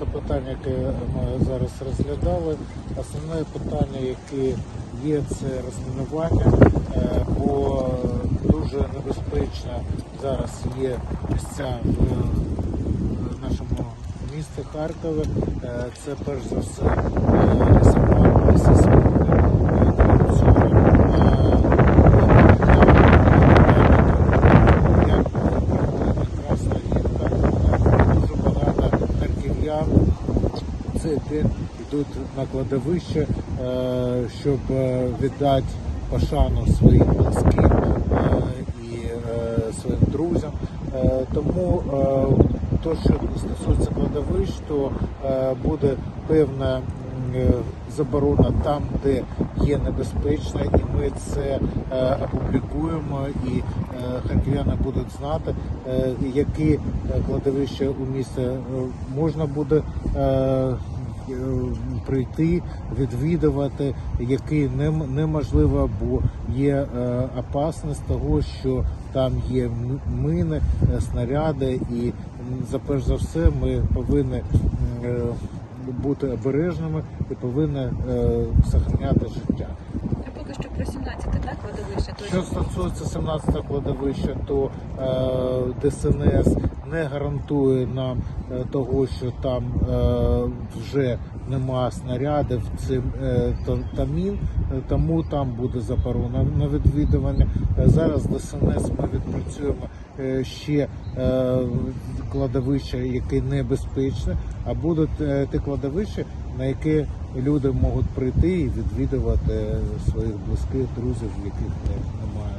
багато питань, які ми зараз розглядали. Основне питання, яке є, це розмінування, е, бо дуже небезпечно зараз є місця в нашому місті Харкові. Е, Це перш за все це де йдуть на кладовище, е, щоб е, віддати пошану своїм близьким е, і своїм друзям. Тому то, що стосується кладовищ, то буде певна заборона там, де є небезпечно, і ми це опублікуємо, і харків'яни будуть знати, які кладовища у місті можна буде прийти, відвідувати, які неможливо, бо є е, опасність того, що там є мини, е, снаряди, і за перш за все ми повинні е, бути обережними і повинні е, зберігати життя. Поки що про 17 так, кладовище. Що стосується 17 кладовища, то е, ДСНС не гарантує нам е, того, що там е, вже нема снарядів цим е, та, та мін, е, тому там буде заборона на відвідування. Е, зараз ДСНС ми відпрацюємо е, ще е, кладовища, які небезпечні, а будуть е, ті кладовища, на які люди можуть прийти і відвідувати своїх близьких друзів, яких немає